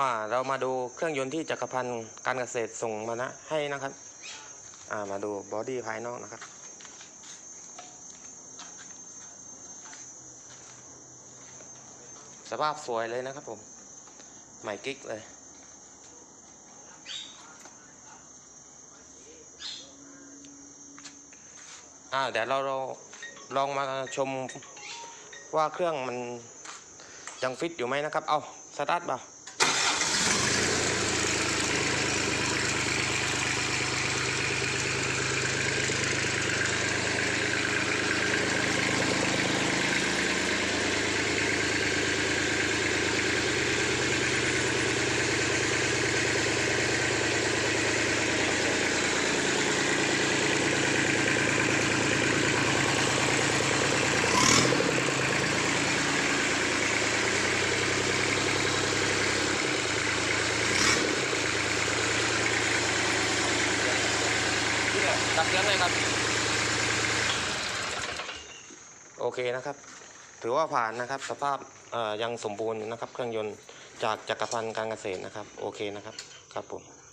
อ่าเรามาดูเครื่องยนต์ที่จักรพันธ์การเกษตรส่งมานะให้นะครับอ่ามาดูบอดี้ภายนอกนะครับสภาพสวยเลยนะครับผมใหม่กิ๊กเลยอ่าเดี๋ยวเราเราลองมาชมว่าเครื่องมันยังฟิตอยู่ไหมนะครับ เอาสตาร์ทเปล่า ดับเครื่องเลยครับ โอเคนะครับ ถือว่าผ่านนะครับ สภาพยังสมบูรณ์นะครับ เครื่องยนต์จากจักรพันธ์การเกษตรนะครับ โอเคนะครับ ครับผม